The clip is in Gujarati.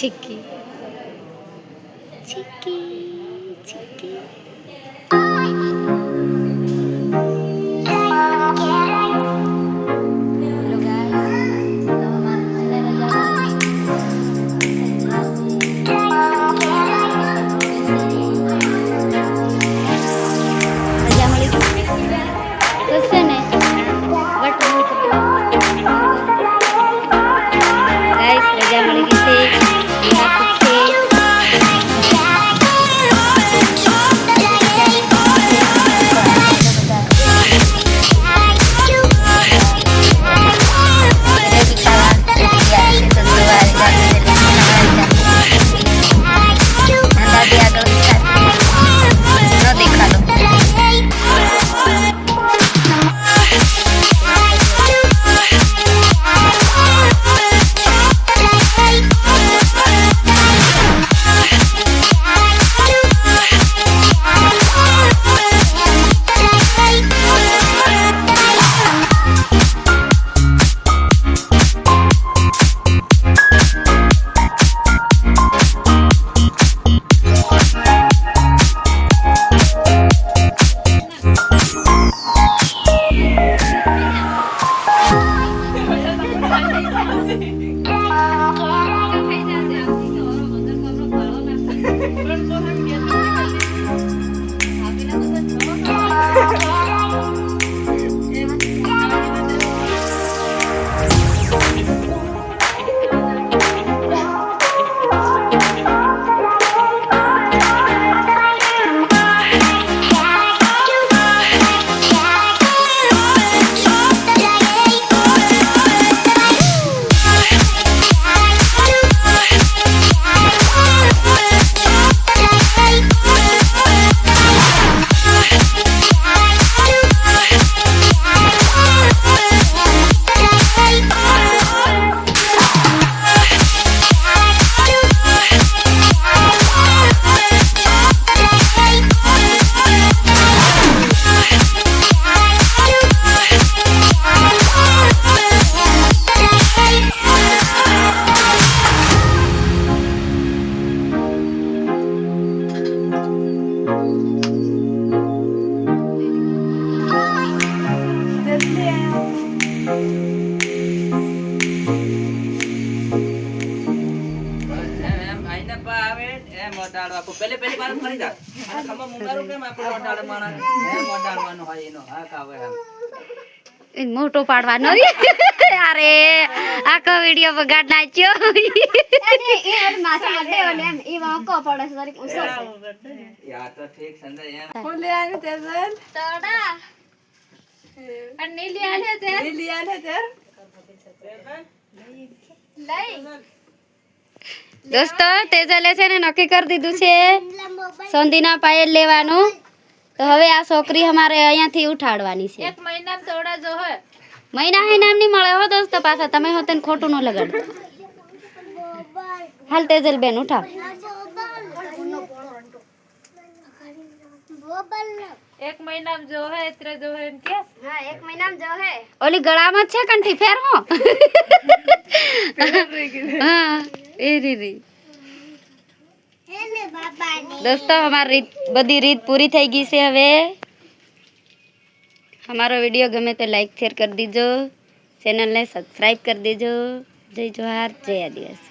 চিকি চিকি চিকি એમ ઓટાડો પેલે પેલી વાર ફરી જા અને મુંગારું કેમ આપણે હોય એનો મોટો પાડવાનો અરે આખો વીડિયો બગાડ નાખ્યો તો ઠીક એમ. દોસ્તો તેજલે છે ને નક્કી કરી દીધું છે. સંધીના પાયલ લેવાનું. તો હવે આ છોકરી અમારે અહીંયાથી ઉઠાડવાની છે. મહિના હે નામ નહીં મળે હો દોસ્તો પાછા. તમે હો તેને ખોટું ન લગાડ. હાલ તેજલ બેન ઉઠાવ. એક મહિનામાં જો હે ત્રે જો હે એમ કે ઓલી ગળામાં જ છે કંઠી ફેર હો હા એ રીરી દોસ્તો અમારી રીત બધી રીત પૂરી થઈ ગઈ છે હવે અમારો વીડિયો ગમે તો લાઈક શેર કરી દીજો ચેનલને સબસ્ક્રાઈબ કરી દેજો જય જોહાર જય આદિવાસી